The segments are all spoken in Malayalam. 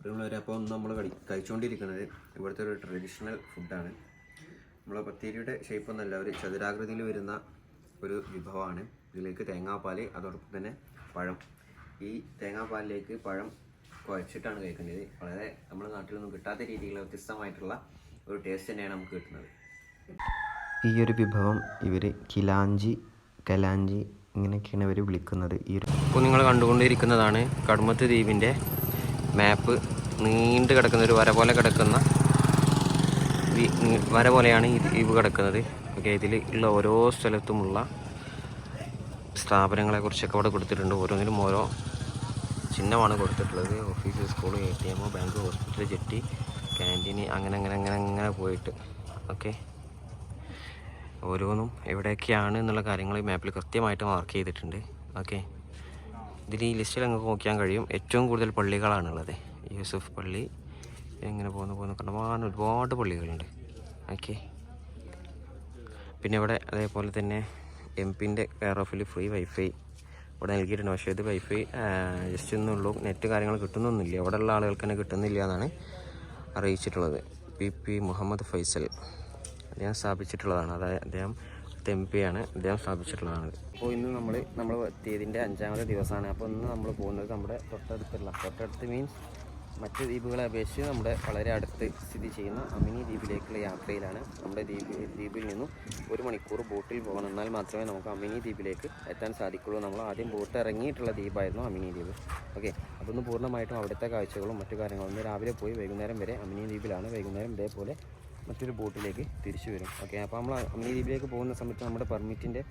പ്രിയമുള്ളവരെ അപ്പോൾ ഒന്ന് നമ്മൾ കഴി കഴിച്ചുകൊണ്ടിരിക്കുന്നത് ഇവിടുത്തെ ഒരു ട്രഡീഷണൽ ഫുഡാണ് നമ്മളെ പത്തിരിയുടെ ഷേപ്പ് ഒന്നല്ല ഒരു ചതുരാകൃതിയിൽ വരുന്ന ഒരു വിഭവമാണ്. ഇതിലേക്ക് തേങ്ങാപ്പാൽ അതോടൊപ്പം തന്നെ പഴം. ഈ തേങ്ങാപ്പാലിലേക്ക് പഴം കുഴച്ചിട്ടാണ് കഴിക്കുന്നത് വളരെ നമ്മുടെ നാട്ടിലൊന്നും കിട്ടാത്ത രീതിയിലുള്ള വ്യത്യസ്തമായിട്ടുള്ള ഒരു ടേസ്റ്റ് തന്നെയാണ് നമുക്ക് കിട്ടുന്നത്. ഈ ഒരു വിഭവം ഇവർ കിലാഞ്ചി കലാഞ്ചി ഇങ്ങനെയൊക്കെയാണ് ഇവർ വിളിക്കുന്നത്. ഈ ഒരു ഇപ്പോൾ നിങ്ങൾ കണ്ടുകൊണ്ടിരിക്കുന്നതാണ് കടുമത്ത് ദ്വീപിന്റെ മാപ്പ് നീണ്ടു കിടക്കുന്ന ഒരു വര പോലെ കിടക്കുന്ന വര പോലെയാണ് ഈ ദ്വീപ് കിടക്കുന്നത്. ഓക്കെ ഇതിൽ ഉള്ള ഓരോ സ്ഥലത്തുമുള്ള സ്ഥാപനങ്ങളെ കുറിച്ചൊക്കെ അവിടെ കൊടുത്തിട്ടുണ്ട്. ഓരോന്നിലും ഓരോ ചിഹ്നമാണ് കൊടുത്തിട്ടുള്ളത്. Office school A T M bank hospital jetty canteen അങ്ങനെ അങ്ങനെ അങ്ങനെ അങ്ങനെ പോയിട്ട്. ഓക്കെ. ഓരോന്നും എവിടെയൊക്കെയാണ് എന്നുള്ള കാര്യങ്ങൾ ഈ മാപ്പിൽ കൃത്യമായിട്ട് മാർക്ക് ചെയ്തിട്ടുണ്ട്. ഓക്കെ. ഇതിൽ ഈ ലിസ്റ്റിൽ നിങ്ങൾക്ക് നോക്കിയാൻ കഴിയും. ഏറ്റവും കൂടുതൽ പള്ളികളാണുള്ളത്. യൂസഫ് പള്ളി എങ്ങനെ പോകുന്നു പോകുന്നു കണ്ടമാനം ഒരുപാട് പള്ളികളുണ്ട്. ഓക്കെ. പിന്നെ ഇവിടെ അതേപോലെ തന്നെ എം പിന്റെ കെയർ ഓഫിൽ ഫ്രീ വൈഫൈ. ഇവിടെ നൽകിയിട്ടുണ്ട്. പക്ഷേ ഇത് വൈഫൈ ജസ്റ്റ് ഒന്നുള്ളൂ നെറ്റ് കാര്യങ്ങൾ കിട്ടുന്നൊന്നുമില്ല. ഇവിടെയുള്ള ആളുകൾക്ക് തന്നെ കിട്ടുന്നില്ല എന്നാണ് അറിയിച്ചിട്ടുള്ളത്. P P Muhammad Faizal. അദ്ദേഹം സ്ഥാപിച്ചിട്ടുള്ളതാണ്. അതായത് അദ്ദേഹം പി ആണ് അദ്ദേഹം സ്ഥാപിച്ചിട്ടുള്ളതാണ്. അപ്പോൾ ഇന്ന് നമ്മൾ നമ്മൾ എത്തിയതിന്റെ അഞ്ചാമത്തെ ദിവസമാണ്. അപ്പോൾ ഇന്ന് നമ്മൾ പോകുന്നത് നമ്മുടെ തൊട്ടടുത്തുള്ള തൊട്ടടുത്ത് മീൻസ് മറ്റ് ദ്വീപുകളെ അപേക്ഷിച്ച് നമ്മുടെ വളരെ അടുത്ത് സ്ഥിതി ചെയ്യുന്ന അമിനി ദ്വീപിലേക്കുള്ള യാത്രയിലാണ് നമ്മുടെ ദ്വീപ് ദ്വീപിൽ നിന്നും ഒരു മണിക്കൂർ ബോട്ടിൽ പോകണം. എന്നാൽ മാത്രമേ നമുക്ക് അമിനി ദ്വീപിലേക്ക് എത്താൻ സാധിക്കുള്ളൂ. നമ്മൾ ആദ്യം ബോട്ട് ഇറങ്ങിയിട്ടുള്ള ദ്വീപായിരുന്നു അമിനി ദ്വീപ്. ഓക്കെ? അതൊന്ന് പൂർണമായിട്ടും അവിടുത്തെ കാഴ്ചകളും മറ്റു കാര്യങ്ങളും രാവിലെ പോയി വൈകുന്നേരം വരെ അമിനി ദ്വീപിലാണ്. വൈകുന്നേരം ഇതേപോലെ മറ്റൊരു ബോട്ടിലേക്ക് തിരിച്ചു വരും. ഓക്കെ അപ്പോൾ നമ്മൾ അമിനി ദ്വീപിലേക്ക് പോകുന്ന സമയത്ത് നമ്മുടെ പെർമിറ്റിന്റെ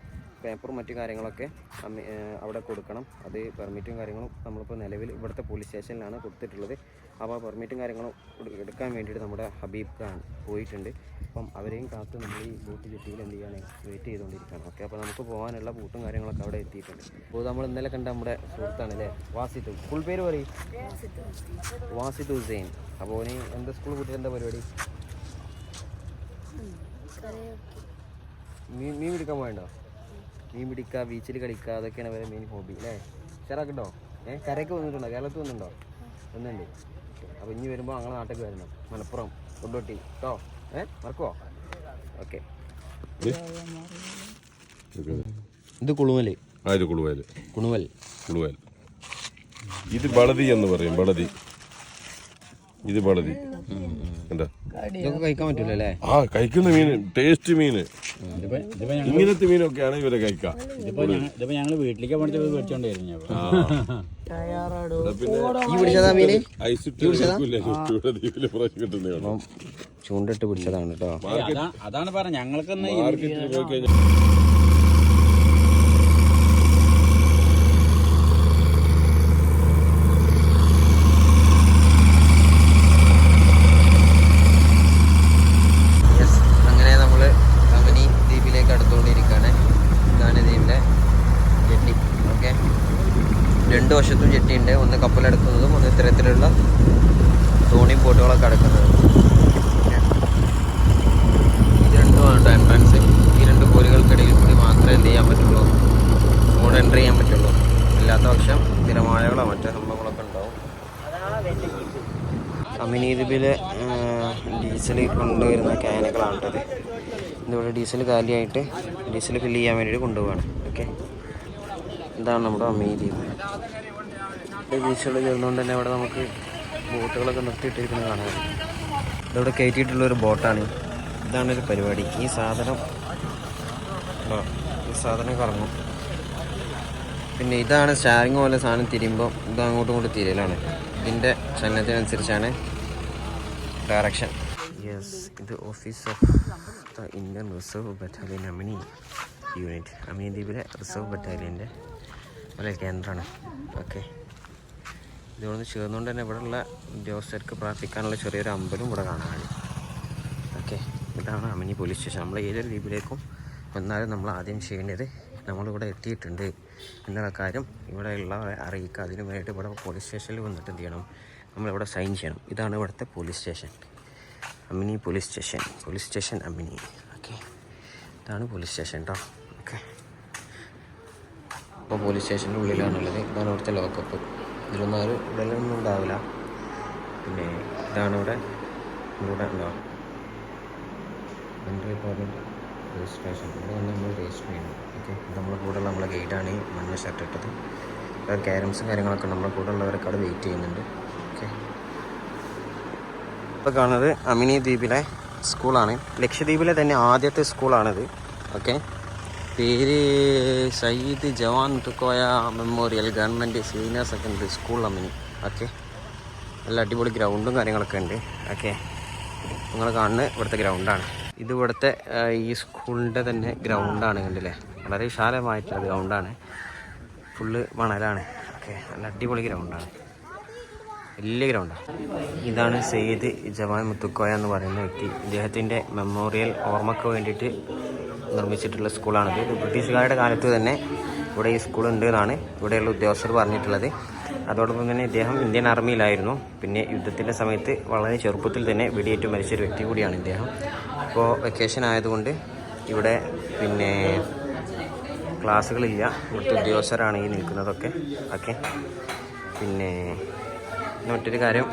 പേപ്പറും മറ്റു കാര്യങ്ങളൊക്കെ അമ്മ- അവിടെ കൊടുക്കണം. അത് പെർമിറ്റും കാര്യങ്ങളും നമ്മളിപ്പോൾ നിലവിൽ ഇവിടുത്തെ പോലീസ് സ്റ്റേഷനിലാണ് കൊടുത്തിട്ടുള്ളത്. അപ്പോൾ ആ പെർമിറ്റും കാര്യങ്ങളും എടുക്കാൻ വേണ്ടിയിട്ട് നമ്മുടെ ഹബീബ് ഖാൻ പോയിട്ടുണ്ട്. അപ്പം അവരെയും കാത്ത് നമ്മൾ ഈ ബോട്ട് എത്തിയിൽ എന്ത് ചെയ്യാണ് വെയിറ്റ് ചെയ്തുകൊണ്ടിരിക്കുകയാണ്. ഓക്കെ അപ്പോൾ നമുക്ക് പോകാനുള്ള ബൂട്ടും കാര്യങ്ങളൊക്കെ അവിടെ എത്തിയിട്ടുണ്ട്. അപ്പോൾ നമ്മൾ ഇന്നലെ കണ്ട നമ്മുടെ സുഹൃത്താണ് അല്ലേ? വാസിത്ത് ഫുൾ പേര് പറയും. വാസിത്ത് ഹുസൈൻ. അപ്പോൾ ഇനി എന്താ സ്കൂൾ കൂട്ടിയിട്ട് എന്താ പരിപാടി? മീൻ മീൻ പിടിക്കാൻ പോയണ്ടോ മീൻ പിടിക്കുക ബീച്ചിൽ കളിക്കുക അതൊക്കെയാണ് വരെ മെയിൻ ഹോബി അല്ലേ? ഉഷാറാക്കട്ടോ ഏഹ് കരയ്ക്ക് വന്നിട്ടുണ്ടോ? കേരളത്തിൽ വന്നിട്ടുണ്ടോ? വന്നിട്ടുണ്ട്. അപ്പോൾ ഇനി വരുമ്പോൾ അങ്ങനെ നാട്ടിലേക്ക് വരണം. മലപ്പുറം കൊണ്ടോട്ടി. കേട്ടോ? ഏഹ് മറക്കുവോ? ഓക്കെ. ഇത്? കുളുമൽ ആ ഇത് കുളുവയൽ കുണുവൽ കുളുവയൽ ഇത് ബളതി എന്ന് പറയും ബളതി. ഇത് ഇതൊക്കെ കഴിക്കാൻ അല്ലേ? ആ കഴിക്കുന്ന മീൻ ടേസ്റ്റ് മീന് ഇങ്ങനത്തെ മീനൊക്കെയാണ് ഇവരെ കഴിക്കുക ഇതിപ്പോ വീട്ടിലേക്ക് മേടിച്ചോണ്ടായിരുന്നു ചൂണ്ടിട്ട് പിടിച്ചതാണ് കേട്ടോ. അതാണ് അതാണ് പറഞ്ഞ ഞങ്ങൾക്കൊന്ന് ഈ- മാർക്കറ്റിൽ പോയി കഴിഞ്ഞാൽ യെസ് അങ്ങനെ നമ്മൾ കമ്പനി ദ്വീപിലേക്ക് അടുത്തുകൊണ്ടിരിക്കുകയാണ് ഇതാണ് ദ്വീപിലെ ജെട്ടി ഓക്കെ രണ്ട് വശത്തും ജെട്ടി ഉണ്ട് ഒന്ന് കപ്പലെടുക്കുന്നതും ഒന്ന് ഇത്തരത്തിലുള്ള തോണിയും ബോട്ടുകളൊക്കെ അടക്കുന്നതും ഇത് രണ്ടുമാണ് കേട്ടോ എൻട്രൻസ് ഈ രണ്ട് കോലുകൾക്കിടയിൽ കൂടി മാത്രമേ എന്ത് പറ്റുള്ളൂ. മോഡ് എന്റർ ചെയ്യാൻ പറ്റുള്ളൂ. അല്ലാത്ത പക്ഷം തിരമാലകളോ മറ്റേ സംഭവങ്ങളൊക്കെ ഉണ്ടാവും. അമിനി ദ്വീപിലെ ഡീസൽ കൊണ്ടുവരുന്ന ക്യാനുകളാണ് കേട്ടത് ഇതിവിടെ ഡീസൽ കാലിയായിട്ട് ഡീസൽ ഫില്ല് ചെയ്യാൻ വേണ്ടിയിട്ട് കൊണ്ടുപോവാണ്. ഓക്കെ? ഇതാണ് നമ്മുടെ അമിനി ഡീസൽ ചേർന്നുകൊണ്ട് തന്നെ ഇവിടെ നമുക്ക് ബോട്ടുകളൊക്കെ നിർത്തിയിട്ടിരിക്കുന്നത് കാണാൻ. ഇതിവിടെ കയറ്റിയിട്ടുള്ള ഒരു ബോട്ടാണ്. ഇതാണ് ഒരു പരിപാടി. ഈ സാധനം ഉണ്ടോ? സാധനം കറങ്ങും. പിന്നെ ഇതാണ് സ്റ്റാരിങ് പോലെ സാധനം തിരിയുമ്പോൾ ഇത് അങ്ങോട്ടും കൂടി തിരിയലാണ്. ഇതിന്റെ ചലനത്തിനനുസരിച്ചാണ് ഡയറക്ഷൻ യെസ് ഇത് office of the Indian reserve battalion Amini unit Amini ദ്വീപിലെ റിസർവ് ബറ്റാലിയന്റെ ഒരു കേന്ദ്രമാണ്. ഓക്കെ ഇതുകൊണ്ട് ചേർന്നുകൊണ്ട് തന്നെ ഇവിടെയുള്ള ഉദ്യോഗസ്ഥർക്ക് പ്രാർത്ഥിക്കാനുള്ള ചെറിയൊരു അമ്പലം ഇവിടെ കാണാൻ ഓക്കെ ഇതാണ് അമിനി പോലീസ് സ്റ്റേഷൻ നമ്മൾ ഏതൊരു ദ്വീപിലേക്കും വന്നാലും നമ്മൾ ആദ്യം ചെയ്യേണ്ടത് നമ്മളിവിടെ എത്തിയിട്ടുണ്ട്. എന്നുള്ള കാര്യം ഇവിടെ ഉള്ളവരെ അറിയിക്കുക. അതിന് വേണ്ടിയിട്ട് ഇവിടെ പോലീസ് സ്റ്റേഷനിൽ വന്നിട്ട് എന്ത് ചെയ്യണം? നമ്മളിവിടെ സൈൻ ചെയ്യണം. ഇതാണ് ഇവിടുത്തെ police station Amini police station police station Amini okay ഇതാണ് പോലീസ് സ്റ്റേഷൻ കേട്ടോ ഓക്കെ അപ്പോൾ പോലീസ് സ്റ്റേഷന്റെ ഉള്ളിലാണുള്ളത്. ഇതാണ് ഇവിടുത്തെ ലോക്കപ്പ് ഇതിലൊന്നും ആരും ഉള്ളിലൊന്നും ഉണ്ടാവില്ല. പിന്നെ ഇതാണ് ഇവിടെ ഇവിടെ ഉണ്ടാവും രജിസ്ട്രേഷൻ ഇവിടെ വന്ന് നമ്മൾ രജിസ്റ്റർ ചെയ്യണം. ഓക്കെ? നമ്മുടെ കൂടെ ഉള്ള നമ്മളെ ഗൈഡാണ് ഈ മഞ്ഞ ഷർട്ട് ഇട്ടത് ക്യാരംസും കാര്യങ്ങളൊക്കെ നമ്മുടെ കൂടെ ഉള്ളവരൊക്കെ അവിടെ വെയിറ്റ് ചെയ്യുന്നുണ്ട്. ഓക്കെ? ഇപ്പോൾ കാണുന്നത് അമിനി ദ്വീപിലെ സ്കൂളാണ്. ലക്ഷദ്വീപിലെ തന്നെ ആദ്യത്തെ സ്കൂളാണിത്. ഓക്കെ? പേര് Sayyid Jawan Thukkoya memorial government senior secondary school Amini. Okay? നല്ല അടിപൊളി ഗ്രൗണ്ടും കാര്യങ്ങളൊക്കെ ഉണ്ട്. ഓക്കെ? നിങ്ങൾ കാണുന്നത് ഇവിടുത്തെ ഗ്രൗണ്ടാണ്. ഇത് ഇവിടുത്തെ ഈ സ്കൂളിന്റെ തന്നെ ഗ്രൗണ്ടാണ് കണ്ടില്ലേ? വളരെ വിശാലമായിട്ടുള്ള ഗ്രൗണ്ടാണ്. ഫുള്ള് മണലാണ്. ഓക്കെ നല്ല അടിപൊളി ഗ്രൗണ്ടാണ്. വലിയ ഗ്രൗണ്ടാണ് ഇതാണ് സെയ്ദ് ജവാൻ മുത്തുക്കോയ എന്ന് പറയുന്ന വ്യക്തി. ഇദ്ദേഹത്തിന്റെ മെമ്മോറിയൽ ഓർമ്മയ്ക്ക് വേണ്ടിയിട്ട് നിർമ്മിച്ചിട്ടുള്ള സ്കൂളാണിത്. ബ്രിട്ടീഷുകാരുടെ കാലത്ത് തന്നെ ഇവിടെ ഈ സ്കൂൾ ഉണ്ട് എന്നാണ് ഇവിടെയുള്ള ഉദ്യോഗസ്ഥർ പറഞ്ഞിട്ടുള്ളത്. അതോടൊപ്പം തന്നെ ഇദ്ദേഹം ഇന്ത്യൻ ആർമിയിലായിരുന്നു. പിന്നെ യുദ്ധത്തിന്റെ സമയത്ത് വളരെ ചെറുപ്പത്തിൽ തന്നെ വെടിയേറ്റ് മരിച്ചൊരു വ്യക്തി കൂടിയാണ് ഇദ്ദേഹം. അപ്പോൾ വെക്കേഷൻ ആയതുകൊണ്ട് ഇവിടെ പിന്നെ ക്ലാസ്സുകളില്ല. ഇവിടുത്തെ ഉദ്യോഗസ്ഥരാണ് ഈ നിൽക്കുന്നതൊക്കെ. ഓക്കെ. പിന്നെ മറ്റൊരു കാര്യം.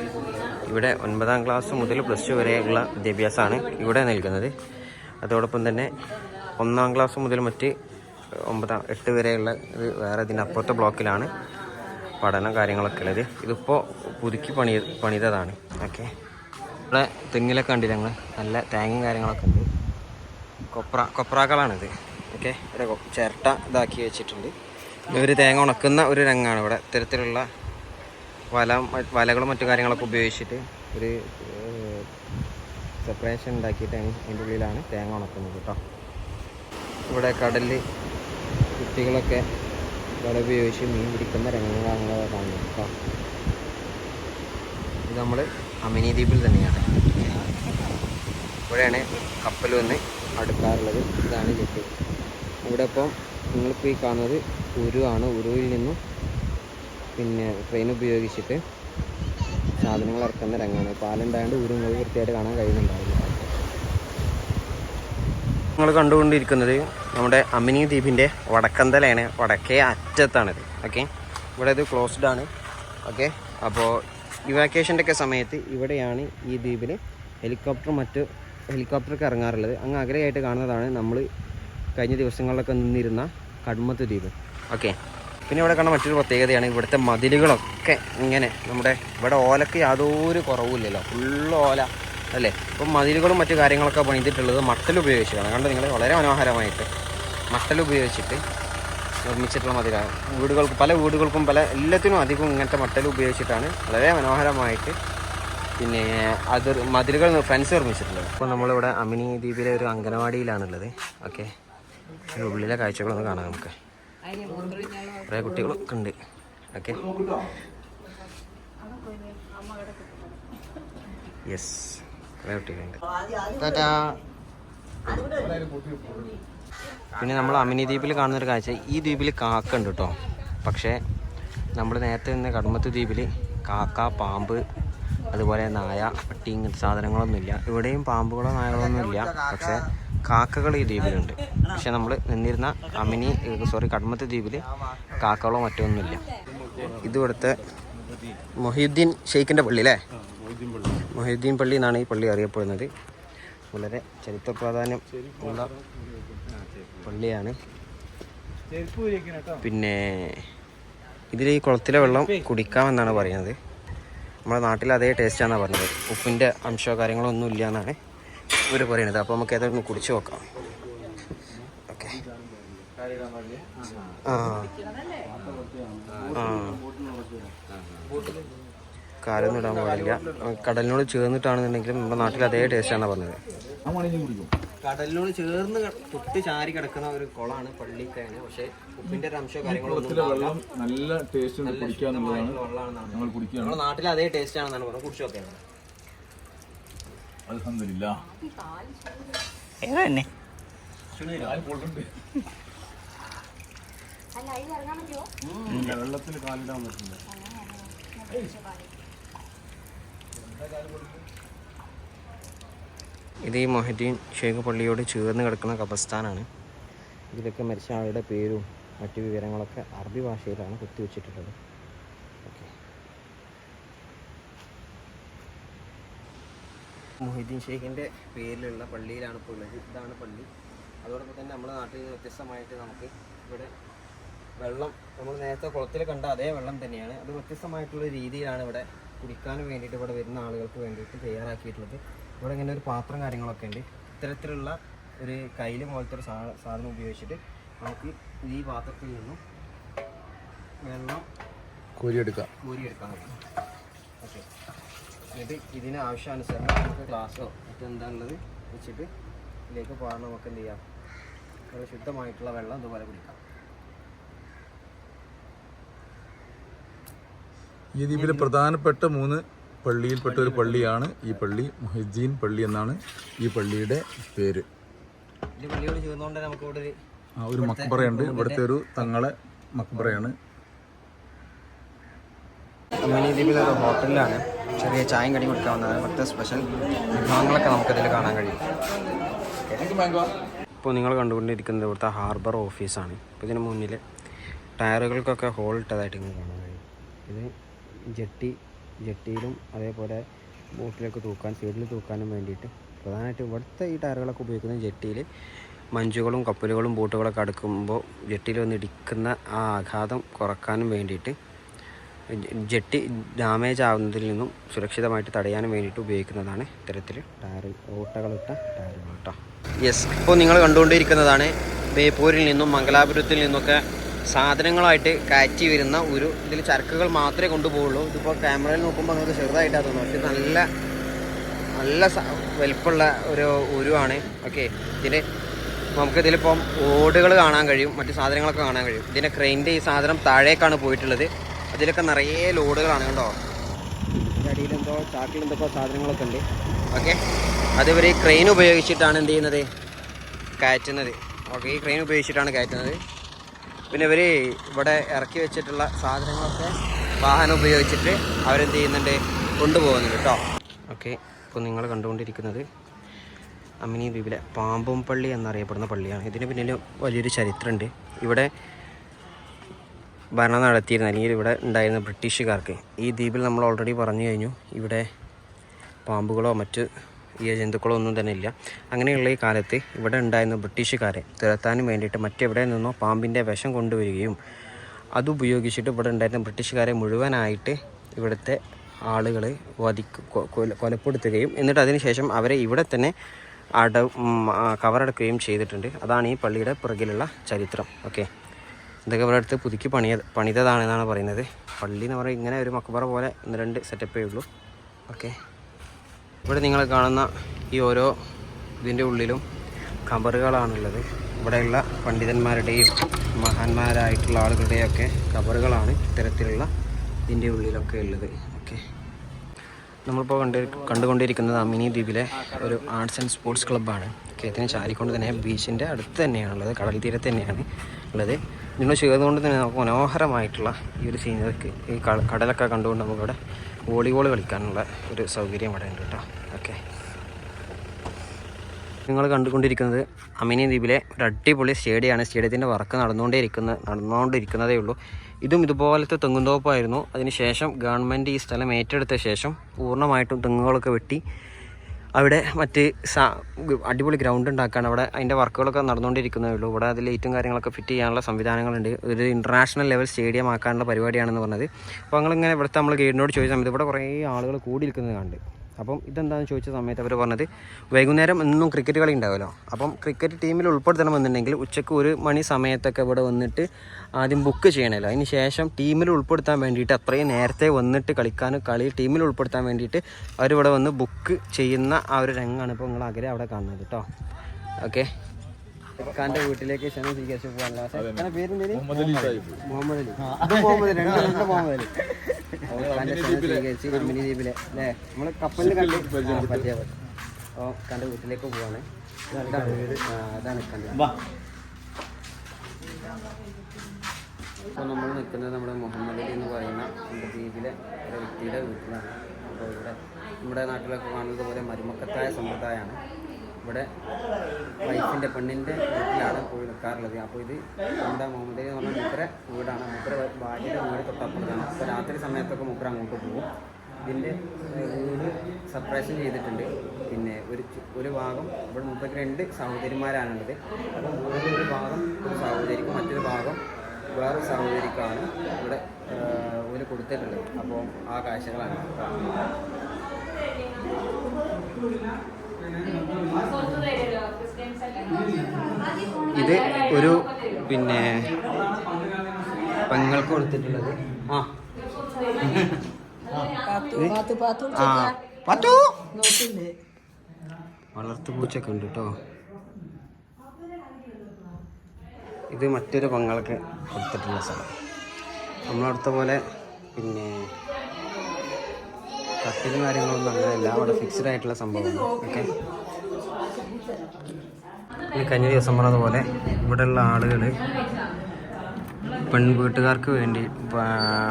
ഇവിടെ ഒൻപതാം ക്ലാസ് മുതൽ പ്ലസ് ടു വരെയുള്ള വിദ്യാഭ്യാസമാണ് ഇവിടെ നിൽക്കുന്നത് അതോടൊപ്പം തന്നെ ഒന്നാം ക്ലാസ് മുതൽ മറ്റ് ഒമ്പതാം എട്ട് വരെയുള്ള വേറെ ഇതിനപ്പുറത്തെ ബ്ലോക്കിലാണ്. പഠനം കാര്യങ്ങളൊക്കെ ഉള്ളത്. ഇതിപ്പോൾ പുതുക്കി പണി പണിതതാണ്. ഓക്കെ ഇവിടെ തെങ്ങിലൊക്കെ ഉണ്ട് ഞങ്ങൾ നല്ല തേങ്ങയും കാര്യങ്ങളൊക്കെ ഉണ്ട്. കൊപ്ര കൊപ്രാക്കളാണിത്. ഓക്കെ ഇവിടെ ചിരട്ട ഇതാക്കി വെച്ചിട്ടുണ്ട്. ഇവർ തേങ്ങ ഉണക്കുന്ന ഒരു രംഗമാണ് ഇവിടെ. ഇത്തരത്തിലുള്ള വല വലകളും മറ്റു കാര്യങ്ങളൊക്കെ ഉപയോഗിച്ചിട്ട് ഒരു സെപ്പറേഷൻ ഉണ്ടാക്കിയിട്ട് അതിന്റെ ഉള്ളിലാണ് തേങ്ങ ഉണക്കുന്നത് കേട്ടോ. ഇവിടെ കടലിൽ കുട്ടികളൊക്കെ വല ഉപയോഗിച്ച് മീൻ പിടിക്കുന്ന രംഗങ്ങളാണ് നിങ്ങൾ കാണുന്നത് കേട്ടോ. ഇത് നമ്മൾ അമിനി ദ്വീപിൽ തന്നെയാണ്. ഇവിടെയാണ് കപ്പൽ വന്ന് അടുക്കാറുള്ളത്. ഇതാണ് ജെട്ടി. ഇവിടെ ഇപ്പം നിങ്ങളിപ്പോൾ ഈ കാണുന്നത് ഉരു ആണ്. ഉരുവിൽ നിന്നും പിന്നെ ട്രെയിൻ ഉപയോഗിച്ചിട്ട് സാധനങ്ങൾ ഇറക്കുന്ന രംഗമാണ്. പാലുണ്ടായതുകൊണ്ട് ഉരു നിങ്ങൾക്ക് വൃത്തിയായിട്ട് കാണാൻ കഴിയുന്നുണ്ടാവില്ല. നിങ്ങൾ കണ്ടുകൊണ്ടിരിക്കുന്നത് നമ്മുടെ അമിനി ദ്വീപിന്റെ വടക്കന്തലയാണ്. വടക്കേ അറ്റത്താണിത്. ഓക്കെ ഇവിടെ ഇത് ക്ലോസ്ഡ് ആണ്. ഓക്കെ അപ്പോൾ ഇവാക്കേഷന്റെ ഒക്കെ സമയത്ത് ഇവിടെയാണ് ഈ ദ്വീപിൽ ഹെലികോപ്റ്റർ മറ്റ് ഹെലികോപ്റ്ററൊക്കെ ഇറങ്ങാറുള്ളത്. അങ്ങ് അഗ്രയായിട്ട് കാണുന്നതാണ് നമ്മൾ കഴിഞ്ഞ ദിവസങ്ങളിലൊക്കെ നിന്നിരുന്ന കടുമത്ത് ദ്വീപ്. ഓക്കെ പിന്നെ ഇവിടെ കാണുന്ന മറ്റൊരു പ്രത്യേകതയാണ് ഇവിടുത്തെ മതിലുകളൊക്കെ ഇങ്ങനെ നമ്മുടെ ഇവിടെ ഓലക്ക് യാതൊരു കുറവുമില്ലല്ലോ. ഫുള്ള് ഓല. അല്ലേ? അപ്പം മതിലുകളും മറ്റു കാര്യങ്ങളൊക്കെ പണിതിട്ടുള്ളത് മട്ടൽ ഉപയോഗിച്ചിട്ടാണ്. കണ്ടോ നിങ്ങൾ വളരെ മനോഹരമായിട്ട് മട്ടൽ ഉപയോഗിച്ചിട്ട് നിർമ്മിച്ചിട്ടുള്ള മതിലാണ് വീടുകൾക്ക് പല വീടുകൾക്കും പല എല്ലാത്തിനും അധികം ഇങ്ങനത്തെ മട്ടൽ ഉപയോഗിച്ചിട്ടാണ് വളരെ മനോഹരമായിട്ട് പിന്നെ അത് മതിലുകൾ ഫെൻസ് നിർമ്മിച്ചിട്ടുള്ളത്. അപ്പോൾ നമ്മളിവിടെ അമിനി ദ്വീപിലെ ഒരു അംഗനവാടിയിലാണുള്ളത്. ഓക്കെ. ഉള്ളിലെ കാഴ്ചകളൊന്ന് കാണാം നമുക്ക്. കുറേ കുട്ടികളൊക്കെ ഉണ്ട്. ഓക്കെ. യെസ് പിന്നെ നമ്മൾ അമിനി ദ്വീപിൽ കാണുന്ന ഒരു കാഴ്ച. ഈ ദ്വീപിൽ കാക്ക ഉണ്ട് കേട്ടോ പക്ഷേ നമ്മൾ നേരത്തെ നിന്ന് കടമത്ത് ദ്വീപിൽ കാക്ക പാമ്പ് അതുപോലെ നായ പട്ടി ഇങ്ങനത്തെ സാധനങ്ങളൊന്നുമില്ല. ഇവിടെയും പാമ്പുകളോ നായകളോ ഒന്നുമില്ല പക്ഷേ കാക്കകൾ ഈ ദ്വീപിലുണ്ട്. പക്ഷെ നമ്മൾ നിന്നിരുന്ന അമിനി സോറി കടമത്ത് ദ്വീപിൽ കാക്കകളോ മറ്റൊന്നുമില്ല ഇതിവിടുത്തെ ഇത് ഇവിടുത്തെ മൊഹീദ്ദീൻ ഷെയ്ഖിന്റെ പള്ളി അല്ലേ മൊഹീദ്ദീൻ പള്ളി എന്നാണ് ഈ പള്ളി അറിയപ്പെടുന്നത്. വളരെ ചരിത്ര പ്രാധാന്യം ഉള്ള പള്ളിയാണ്. പിന്നെ ഇതിൽ ഈ കുളത്തിലെ വെള്ളം കുടിക്കാമെന്നാണ് പറയുന്നത്. നമ്മുടെ നാട്ടിൽ അതേ ടേസ്റ്റാണെന്നാണ് പറഞ്ഞത്. ഉപ്പിന്റെ അംശമോ കാര്യങ്ങളോ ഒന്നും ഇല്ല എന്നാണ് ഇവർ പറയുന്നത്. അപ്പോൾ നമുക്ക് ഏതൊന്ന് കുടിച്ചു നോക്കാം. ഓക്കെ. ആ. ആ. കാലൊന്നും ഇടാൻ പാടില്ല. കടലിനോട് ചേർന്നിട്ടാണെന്നുണ്ടെങ്കിലും നമ്മുടെ നാട്ടിൽ അതേ ടേസ്റ്റാണ് പറഞ്ഞത്. കടലിനോട് ചേർന്ന് പൊട്ടി തൊട്ട് ചാരി കിടക്കുന്ന ഒരു കുളമാണ് പള്ളിക്കാണ് പക്ഷേ ഉപ്പിന്റെ ഒരു അംശമോ കാര്യങ്ങളോ. വെള്ളം നല്ല ടേസ്റ്റ് നമ്മുടെ നാട്ടിൽ അതേ ടേസ്റ്റ് ആണെന്നാണ് പറഞ്ഞത്. കുടിച്ചൊക്കെ അൽഹംദുലില്ലാ. ഏതാ തന്നെ വെള്ളത്തിൽ കാലിടാൻ പറ്റില്ല. ഇത് ഈ മൊഹദ്ദീൻ ഷേഖ് പള്ളിയോട് ചേർന്ന് കിടക്കുന്ന കബസ്ഥാനാണ് ഇതിലൊക്കെ മരിച്ച ആളുടെ പേരും മറ്റു വിവരങ്ങളൊക്കെ അറബി ഭാഷയിലാണ് കുത്തിവെച്ചിട്ടുള്ളത്. ഓക്കെ. മൊഹിദ്ദീൻ ഷെയ്ഖിന്റെ പേരിലുള്ള പള്ളിയിലാണ് ഇപ്പോൾ ഉള്ളത്. ഇതാണ് പള്ളി. അതോടൊപ്പം തന്നെ നമ്മുടെ നാട്ടിൽ നിന്ന് വ്യത്യസ്തമായിട്ട് നമുക്ക് ഇവിടെ വെള്ളം നമ്മൾ നേരത്തെ കുളത്തിൽ കണ്ട അതേ വെള്ളം തന്നെയാണ്. അത് വ്യത്യസ്തമായിട്ടുള്ള രീതിയിലാണ് ഇവിടെ കുടിക്കാനും വേണ്ടിയിട്ട് ഇവിടെ വരുന്ന ആളുകൾക്ക് വേണ്ടിയിട്ട് തയ്യാറാക്കിയിട്ടുള്ളത്. ഇവിടെ ഇങ്ങനെ ഒരു പാത്രം കാര്യങ്ങളൊക്കെ ഉണ്ട്. ഇത്തരത്തിലുള്ള ഒരു കയ്യിൽ പോലത്തെ ഒരു സാധനം ഉപയോഗിച്ചിട്ട് നമുക്ക് ഈ പാത്രത്തിൽ നിന്നും വെള്ളം കോരിയെടുക്കാം. കോരിയെടുക്കാൻ പറ്റും. ഓക്കെ. എന്നിട്ട് ഇതിന് ആവശ്യാനുസരണം നമുക്ക് ഗ്ലാസ്സോ മറ്റെന്താണുള്ളത് വെച്ചിട്ട് ഇതിലേക്ക് പാടണം നമുക്ക് എന്ത് ചെയ്യാം? ശുദ്ധമായിട്ടുള്ള വെള്ളം ഇതുപോലെ കുടിക്കാം. ഈ ദ്വീപിലെ പ്രധാനപ്പെട്ട മൂന്ന് പള്ളിയിൽപ്പെട്ട ഒരു പള്ളിയാണ് ഈ പള്ളി മൊഹിദ്ദീൻ പള്ളി എന്നാണ് ഈ പള്ളിയുടെ പേര്. ആ ഒരു മക്ബറയുണ്ട്. ഇവിടുത്തെ ഒരു തങ്ങളെ മക്ബറയാണ്. അമ്മിനി ദ്വീപിലെ ഒരു ഹോട്ടലിലാണ്. ചെറിയ ചായയും കടിയും കൊടുക്കാവുന്നതാണ് ഇവിടുത്തെ സ്പെഷ്യൽ വിഭവങ്ങളൊക്കെ നമുക്കതിൽ കാണാൻ കഴിയും. ഇപ്പോൾ നിങ്ങൾ കണ്ടുകൊണ്ടിരിക്കുന്നത് ഇവിടുത്തെ ഹാർബർ ഓഫീസാണ് ഇപ്പോൾ ഇതിന് മുന്നിൽ ടയറുകൾക്കൊക്കെ ഹോൾ ഇട്ടതായിട്ട് ഇങ്ങനെ കാണാൻ കഴിയും. ഇത് ജെട്ടി ജെട്ടിയിലും അതേപോലെ ബോട്ടിലൊക്കെ തൂക്കാൻ സൈഡിൽ തൂക്കാനും വേണ്ടിയിട്ട് പ്രധാനമായിട്ട് ഇവിടുത്തെ ഈ ടയറുകളൊക്കെ ഉപയോഗിക്കുന്നത് ജെട്ടിയിൽ മഞ്ചുകളും കപ്പലുകളും ബോട്ടുകളൊക്കെ അടുക്കുമ്പോൾ ജെട്ടിയിൽ വന്ന് ഇടിക്കുന്ന ആ ആഘാതം കുറക്കാനും വേണ്ടിയിട്ട് ജെട്ടി ഡാമേജ് ആവുന്നതിൽ നിന്നും സുരക്ഷിതമായിട്ട് തടയാനും വേണ്ടിയിട്ട് ഉപയോഗിക്കുന്നതാണ് ഇത്തരത്തിൽ ടയർ ഓട്ടകളിട്ട ടയറുകൾ കേട്ടോ യെസ് ഇപ്പോൾ നിങ്ങൾ കണ്ടുകൊണ്ടിരിക്കുന്നതാണ് ബേപ്പൂരിൽ നിന്നും മംഗലാപുരത്തിൽ നിന്നൊക്കെ സാധനങ്ങളായിട്ട് കയറ്റി വരുന്ന ഒരു ഇതിൽ ചരക്കുകൾ മാത്രമേ കൊണ്ടുപോകുള്ളൂ ഇതിപ്പോൾ ക്യാമറയിൽ നോക്കുമ്പോൾ നിങ്ങൾക്ക് ചെറുതായിട്ടാണ് തോന്നുന്നത്. പക്ഷേ നല്ല നല്ല വലിപ്പമുള്ള ഒരു ഉരുവാണ്. ഓക്കെ ഇതിൽ നമുക്ക് ഇതിലിപ്പം ഓടുകൾ കാണാൻ കഴിയും മറ്റു സാധനങ്ങളൊക്കെ കാണാൻ കഴിയും. ഇതിന്റെ ക്രെയിന്റെ ഈ സാധനം താഴേക്കാണ് പോയിട്ടുള്ളത്. അതിലൊക്കെ നിറയെ ലോഡുകളാണ് കണ്ടോ? അടിയിലെന്തോ ചാക്കിലെന്തൊക്കെ സാധനങ്ങളൊക്കെ ഉണ്ട്. ഓക്കെ അതിവർ ഈ ക്രെയിൻ ഉപയോഗിച്ചിട്ടാണ് എന്ത് ചെയ്യുന്നത്? കയറ്റുന്നത്. ഓക്കെ ഈ ക്രെയിൻ ഉപയോഗിച്ചിട്ടാണ് കയറ്റുന്നത്. പിന്നെ ഇവർ ഇവിടെ ഇറക്കി വെച്ചിട്ടുള്ള സാധനങ്ങളൊക്കെ വാഹനം ഉപയോഗിച്ചിട്ട് അവരെന്ത് ചെയ്യുന്നുണ്ട്? കൊണ്ടുപോകുന്നുണ്ട് കേട്ടോ. ഓക്കെ ഇപ്പോൾ നിങ്ങൾ കണ്ടുകൊണ്ടിരിക്കുന്നത് അമിനി ദ്വീപിലെ പാമ്പും പള്ളി എന്നറിയപ്പെടുന്ന പള്ളിയാണ്. ഇതിന് പിന്നിൽ വലിയൊരു ചരിത്രമുണ്ട്. ഇവിടെ ഭരണം നടത്തിയിരുന്ന അല്ലെങ്കിൽ ഇവിടെ ഉണ്ടായിരുന്ന ബ്രിട്ടീഷുകാർക്ക് ഈ ദ്വീപിൽ നമ്മൾ ഓൾറെഡി പറഞ്ഞു കഴിഞ്ഞു. ഇവിടെ പാമ്പുകളോ മറ്റ് ഈ ജന്തുക്കളോ ഒന്നും തന്നെ ഇല്ല. അങ്ങനെയുള്ള ഈ കാലത്ത് ഇവിടെ ഉണ്ടായിരുന്ന ബ്രിട്ടീഷുകാരെ തുരത്താനും വേണ്ടിയിട്ട് മറ്റെവിടെ നിന്നോ പാമ്പിന്റെ വിഷം കൊണ്ടുവരികയും അതുപയോഗിച്ചിട്ട് ഇവിടെ ഉണ്ടായിരുന്ന ബ്രിട്ടീഷുകാരെ മുഴുവനായിട്ട് ഇവിടുത്തെ ആളുകളെ വധിക്ക് കൊലപ്പെടുത്തുകയും എന്നിട്ട് അതിനുശേഷം അവരെ ഇവിടെ തന്നെ അട കവറടക്കുകയും ചെയ്തിട്ടുണ്ട്. അതാണ് ഈ പള്ളിയുടെ പുറകിലുള്ള ചരിത്രം. ഓക്കെ. ഇതൊക്കെ ഇവിടെ അടുത്ത് പുതുക്കി പണിയ പണിതതാണെന്നാണ് പറയുന്നത്. പള്ളി എന്ന് പറയുന്നത് ഇങ്ങനെ ഒരു മക്കബറ പോലെ ഒന്ന് രണ്ട് സെറ്റപ്പേ ഉള്ളൂ. ഓക്കെ. ഇവിടെ നിങ്ങൾ കാണുന്ന ഈ ഓരോ ഇതിന്റെ ഉള്ളിലും ഖബറുകളാണുള്ളത് ഇവിടെയുള്ള പണ്ഡിതന്മാരുടെയും മഹാന്മാരായിട്ടുള്ള ആളുകളുടെയൊക്കെ ഖബറുകളാണ് ഇത്തരത്തിലുള്ള ഇതിന്റെ ഉള്ളിലൊക്കെ ഉള്ളത്. നമ്മളിപ്പോൾ കണ്ട് കണ്ടുകൊണ്ടിരിക്കുന്നത് അമിനി ദ്വീപിലെ ഒരു ആർട്സ് ആൻഡ് സ്പോർട്സ് ക്ലബ്ബാണ് കേരളത്തിന് ചാരിക്കൊണ്ട് തന്നെ ബീച്ചിന്റെ അടുത്ത് തന്നെയാണുള്ളത് കടൽ തീരത്ത് തന്നെയാണ് ഉള്ളത്. നിങ്ങൾ ചെയ്തുകൊണ്ട് തന്നെ നമുക്ക് മനോഹരമായിട്ടുള്ള ഈ ഒരു സീനറിക്ക് ഈ കടലൊക്കെ കണ്ടുകൊണ്ട് നമുക്കിവിടെ വോളിബോൾ കളിക്കാനുള്ള ഒരു സൗകര്യം ഇവിടെ ഉണ്ട് കേട്ടോ. ഓക്കെ നിങ്ങൾ കണ്ടുകൊണ്ടിരിക്കുന്നത് അമിനി ദ്വീപിലെ ഒരു അടിപൊളി സ്റ്റേഡിയമാണ് സ്റ്റേഡിയത്തിന്റെ വർക്ക് നടന്നുകൊണ്ടേ ഇരിക്കുന്ന നടന്നുകൊണ്ടിരിക്കുന്നതേ ഉള്ളൂ. ഇതും ഇതുപോലത്തെ തെങ്ങുന്തോപ്പായിരുന്നു അതിനുശേഷം ഗവൺമെന്റ് ഈ സ്ഥലം ഏറ്റെടുത്ത ശേഷം പൂർണമായിട്ടും തെങ്ങുകളൊക്കെ വെട്ടി അവിടെ മറ്റ് അടിപൊളി ഗ്രൗണ്ട് ഉണ്ടാക്കാൻ അവിടെ അതിന്റെ വർക്കുകളൊക്കെ നടന്നുകൊണ്ടിരിക്കുന്നേ ഉള്ളൂ. ഇവിടെ അത് ലൈറ്റും കാര്യങ്ങളൊക്കെ ഫിറ്റ് ചെയ്യാനുള്ള സംവിധാനങ്ങളുണ്ട്. ഒരു ഇന്റർനാഷണൽ ലെവൽ സ്റ്റേഡിയം ആക്കാനുള്ള പരിപാടിയാണെന്ന് പറഞ്ഞത്. അപ്പോൾ ഞങ്ങളിങ്ങനെ ഇവിടുത്തെ നമ്മൾ ഗൈഡിനോട് ചോദിച്ച സമയത്ത് ഇവിടെ കുറേ ആളുകൾ കൂടിയിരിക്കുന്നത് കണ്ട്. അപ്പം ഇതെന്താണെന്ന് ചോദിച്ച സമയത്ത് അവർ പറഞ്ഞത് വൈകുന്നേരം എന്നും ക്രിക്കറ്റ് കളി ഉണ്ടാവുമല്ലോ അപ്പം ക്രിക്കറ്റ് ടീമിൽ ഉൾപ്പെടുത്തണമെന്നുണ്ടെങ്കിൽ ഉച്ചയ്ക്ക് ഒരു മണി സമയത്തൊക്കെ ഇവിടെ വന്നിട്ട് ആദ്യം ബുക്ക് ചെയ്യണമല്ലോ അതിന് ശേഷം ടീമിൽ ഉൾപ്പെടുത്താൻ വേണ്ടിയിട്ട് അത്രയും നേരത്തെ വന്നിട്ട് കളിക്കാനും കളി ടീമിൽ ഉൾപ്പെടുത്താൻ വേണ്ടിയിട്ട് അവരിവിടെ വന്ന് ബുക്ക് ചെയ്യുന്ന ആ ഒരു രംഗമാണ് ഇപ്പോൾ നിങ്ങൾ ആഗ്രഹം അവിടെ കാണുന്നത് കേട്ടോ ഓക്കെ ഖാന്റെ വീട്ടിലേക്ക് ക്ഷണം സ്വീകരിച്ചു പോകാനുള്ള പേരെന്തേലും മുഹമ്മദ് അലി മുഹമ്മദ് അലി രണ്ട് രണ്ട് മുഹമ്മദ് അലി ഇക്കാന്റെ ക്ഷണം സ്വീകരിച്ച് കമ്പനി ദ്വീപിലെ അല്ലേ? നമ്മൾ കപ്പലിൽ കണ്ടു പറ്റിയാ പറ്റും അപ്പോൾ ഖാന്റെ വീട്ടിലേക്ക് പോവാണ്. അതാണ് ഇക്കാന്റെ അപ്പോൾ നമ്മൾ നിൽക്കുന്നത് നമ്മുടെ മുഹമ്മദ് അലി എന്ന് പറയുന്ന നമ്മുടെ ദ്വീപിലെ ഒരു വ്യക്തിയുടെ വീട്ടിലാണ്. അപ്പോൾ ഇവിടെ നമ്മുടെ നാട്ടിലൊക്കെ കാണുന്നത് പോലെ മരുമക്കത്തായ സമ്പ്രദായമാണ്. ഇവിടെ വൈഫിന്റെ പെണ്ണിന്റെ വീട്ടിലാണ് പോയി നിൽക്കാറുള്ളത് അപ്പോൾ ഇത് എന്താ മുഹമ്മദ് എന്ന് പറഞ്ഞാൽ മുക്കര വീടാണ്. മുക്കര ഭാര്യയുടെ വീട് തൊട്ടപ്പുറത്താണ്. അപ്പോൾ രാത്രി സമയത്തൊക്കെ മുക്കര അങ്ങോട്ട് പോകും. ഇതിന്റെ വീട് സെപ്പറേഷൻ ചെയ്തിട്ടുണ്ട്. പിന്നെ ഒരു ഒരു ഭാഗം ഇവിടെ മുപ്പത്തി രണ്ട് സഹോദരിമാരാണുള്ളത്. വീടിന്റെ ഒരു ഭാഗം ഒരു സഹോദരിക്കും മറ്റൊരു ഭാഗം വേറെ സഹോദരിക്കാണ് ഇവിടെ ഒരു കൊടുത്തിട്ടുള്ളത്. അപ്പോൾ ആ കാഴ്ചകളാണ് ഇത് ഒരു പിന്നെ പെങ്ങൾക്ക് കൊടുത്തിട്ടുള്ളത്. ആ. വളർത്തു പൂച്ചൊക്കെ ഉണ്ട് കേട്ടോ ഇത് മറ്റൊരു പങ്ങൾക്ക് കൊടുത്തിട്ടുള്ള സ്ഥലം. നമ്മളടുത്ത പോലെ പിന്നെ കട്ടിലും കാര്യങ്ങളൊന്നും അങ്ങനെയല്ല അവിടെ ഫിക്സ്ഡ് ആയിട്ടുള്ള സംഭവമാണ്. ഓക്കെ ഇനി കഴിഞ്ഞ ദിവസം പറഞ്ഞതുപോലെ ഇവിടെയുള്ള ആളുകൾ പെൺവീട്ടുകാർക്ക് വേണ്ടി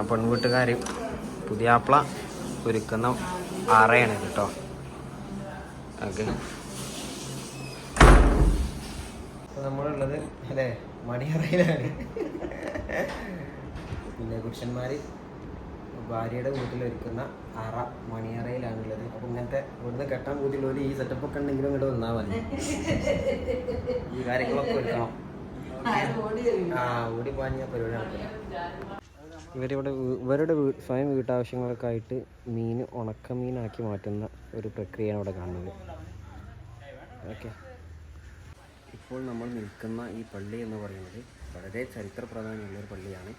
പെൺവീട്ടുകാർ പുതിയ ആപ്ല ഒരുക്കുന്ന അറയാണ് കേട്ടോ. ഓക്കെ നമ്മളുള്ളത് അല്ലേ മണിയറയിലാണ്. പിന്നെ പുരുഷന്മാർ ഭാര്യയുടെ വീട്ടിലൊരുക്കുന്ന അറ മണിയറയിലാണുള്ളത്. അപ്പം ഇങ്ങനത്തെ ഇവിടുന്ന് കെട്ടാൻ കൂട്ടിയുള്ള ഈ സെറ്റപ്പ് ഒക്കെ ഉണ്ടെങ്കിലും ഇങ്ങോട്ട് വന്നാൽ മതി. ഈ കാര്യങ്ങളൊക്കെ എടുക്കണം ആ ഓടി പാഞ്ഞ പരിപാടി ഇവരിവിടെ ഇവരുടെ സ്വയം വീട്ടാവശ്യങ്ങളൊക്കെ ആയിട്ട് മീൻ ഉണക്കമീനാക്കി മാറ്റുന്ന ഒരു പ്രക്രിയയാണ് ഇവിടെ കാണുന്നത്. ഓക്കെ. ഇപ്പോൾ നമ്മൾ നിൽക്കുന്ന ഈ പള്ളി എന്ന് പറയുന്നത് വളരെ ചരിത്ര പ്രാധാന്യമുള്ള ഒരു പള്ളിയാണ്.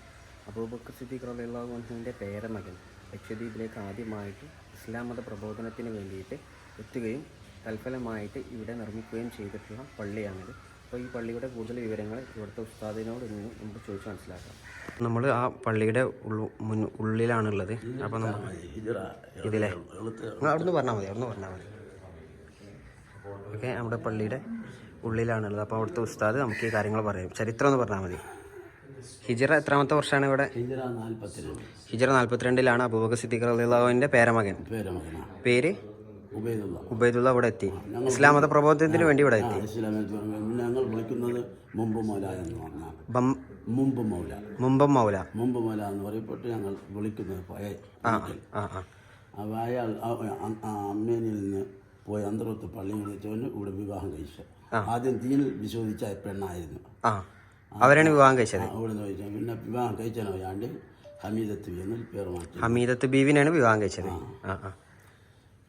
അബൂബക്കർ സിദ്ദീഖ് റളിയല്ലാഹു അൻഹുവിന്റെ പേരമകൻ. ലക്ഷദ്വീപിലേക്ക് ആദ്യമായിട്ട് ഇസ്ലാം മത പ്രബോധനത്തിന് വേണ്ടിയിട്ട് എത്തുകയും തൽഫലമായിട്ട് ഇവിടെ നിർമ്മിക്കുകയും ചെയ്തിട്ടുള്ള പള്ളിയാണിത്. അപ്പോൾ ഈ പള്ളിയുടെ കൂടുതൽ വിവരങ്ങൾ ഇവിടുത്തെ ഉസ്താദിനോട് ഇന്ന് നമുക്ക് ചോദിച്ച് മനസ്സിലാക്കാം. നമ്മൾ ആ പള്ളിയുടെ മുൻ ഉള്ളിലാണുള്ളത്. അപ്പോൾ നമ്മൾ ഇതിലെ അവിടുന്ന് പറഞ്ഞാൽ മതി അവിടുന്ന് പറഞ്ഞാൽ മതി. ഓക്കെ നമ്മുടെ പള്ളിയുടെ ഉള്ളിലാണുള്ളത്. അപ്പോൾ അവിടുത്തെ ഉസ്താദ് നമുക്ക് ഈ കാര്യങ്ങൾ പറയും. ചരിത്രം എന്ന് പറഞ്ഞാൽ മതി. ഹിജറ എത്രാമത്തെ വർഷമാണ് ഇവിടെ? ഹിജറ നാൽപ്പത്തിരണ്ടിലാണ് അബൂബക്കർ സിദ്ദീഖ് റളിയല്ലാഹുവിന്റെ പേരമകൻ. പേര്? ഉബൈദുള്ള. ഇവിടെ എത്തി. ഇസ്ലാം മത പ്രബോധനത്തിന് വേണ്ടി ഇവിടെ എത്തി. ഞങ്ങൾ വിളിക്കുന്നത് മുമ്പ് മൗല എന്ന് പറഞ്ഞാൽ മുമ്പ് മൗല. മുമ്പം മൗല. മുമ്പ് മൗല എന്ന് പറയപ്പെട്ട് ഞങ്ങൾ വിളിക്കുന്നത് ആ അപ്പോൾ അയാൾ അമ്മേനിൽ നിന്ന് പോയി അന്തരത്ത് പള്ളിയിൽ വിളിച്ചവന് ഇവിടെ വിവാഹം കഴിച്ചു. ആദ്യം തീനിൽ വിശോധിച്ച പെണ്ണായിരുന്നു. അവരാണ് വിവാഹം കഴിച്ചത്. പിന്നെ വിവാഹം കഴിച്ചാൽ വയ്യാണ്ട് ഹമീദത്ത് പേര് മാറ്റി. ഹമീദത്ത് ബീവിനാണ് വിവാഹം കഴിച്ചത്. ആ. ആ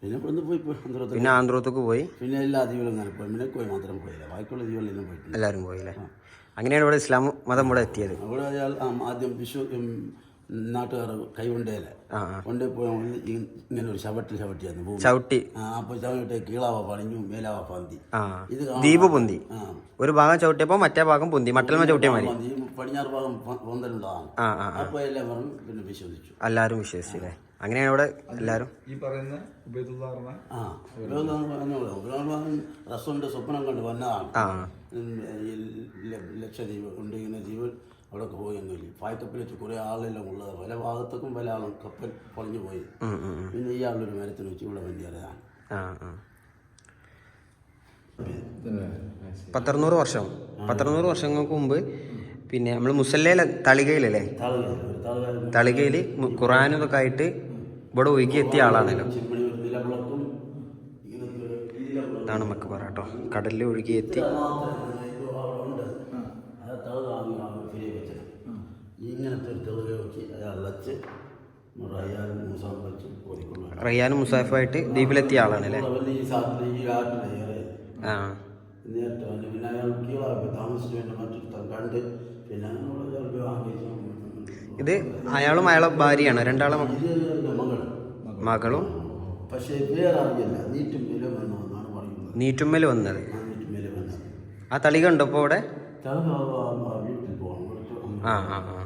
പിന്നെ ഇവിടുന്ന് പോയി പിന്നെ ആന്ധ്രത്തേക്ക് പോയി. പിന്നെ എല്ലാ ദ്വീപിലും പോയി പിന്നെ പോയി മാത്രം പോയില്ല. ബാക്കിയുള്ള ദ്വീപുകളിലും പോയിട്ടുണ്ട് എല്ലാവരും പോയില്ലേ? അങ്ങനെയാണ് ഇവിടെ ഇസ്ലാം മതം ഇവിടെ എത്തിയത്. ഇവിടെ ആദ്യം വിശ്വ നാട്ടുകാർ ആ കൊണ്ടേ പോയി ഇങ്ങനെ ഒരു ചവിട്ടി ശവട്ടിയായിരുന്നു ഭൂമി. ചവിട്ടി. ആ ചവിട്ടി ചവിട്ടെ കീളാവ പണിഞ്ഞു മേലാവ പന്തി. ഇത് ദ്വീപ് പൊന്തി. ഒരു ഭാഗം ചവിട്ടിയപ്പോ മറ്റേ ഭാഗം പൊന്തി. മട്ടൽമ ചവിട്ടിയ മതി പടിഞ്ഞാറ് ഭാഗം പൊന്തലുള്ളതാണ്. അപ്പോൾ എല്ലാം പറഞ്ഞു പിന്നെ വിശ്വസിച്ചു. എല്ലാവരും വിശ്വസിച്ചില്ലേ? അങ്ങനെയാണ് ഇവിടെ എല്ലാവരും. ഈ പറയുന്ന റസോന്റെ സ്വപ്നം കണ്ട് വന്നതാണ്. ലക്ഷദ്വീപ് ഉണ്ട് ഇങ്ങനെ ദ്വീപ് അവിടെയൊക്കെ പോയൊന്നുമില്ല പായത്തപ്പിൽ വെച്ച് കുറേ ആളെല്ലാം ഉള്ളത്. പല ഭാഗത്തേക്കും പല ആളും കപ്പൽ പൊളിഞ്ഞു പോയി. പിന്നെ ഈ ആളൊരു മരത്തിന് വെച്ച് ഇവിടെ വലിയതാണ് പത്തറുന്നൂറ് വർഷം. പത്തറുന്നൂറ് വർഷങ്ങൾക്ക് മുമ്പ് പിന്നെ നമ്മൾ മുസല്ലയിലെ തളികയിലല്ലേ? തളികയിൽ ഖുറാനും ഇതൊക്കെ ആയിട്ട് ഇവിടെ ഒഴുകി എത്തിയ ആളാണല്ലോ. ഇതാണ് നമുക്ക് മക്കബറ കേട്ടോ. കടലിൽ ഒഴുകി എത്തി അത് തളകാണ് ഫിരി വെച്ചത് ഇങ്ങനത്തെ ഒരു തെളിവ് വെച്ച് അയാൾ വച്ച് റയ്യാനും മുസാഫായിട്ട് ദ്വീപിലെത്തിയ ആളാണ് അല്ലേ? ആ. പിന്നെ താമസിച്ചു കണ്ട് ഇത് അയാളും അയാളെ ഭാര്യയാണ്. രണ്ടാളെ മകളും. പക്ഷേ നീറ്റുമ്മൽ വന്നത്. ആ തളിക ഉണ്ടോ ഇപ്പോൾ അവിടെ? ആ ആ ആ ആ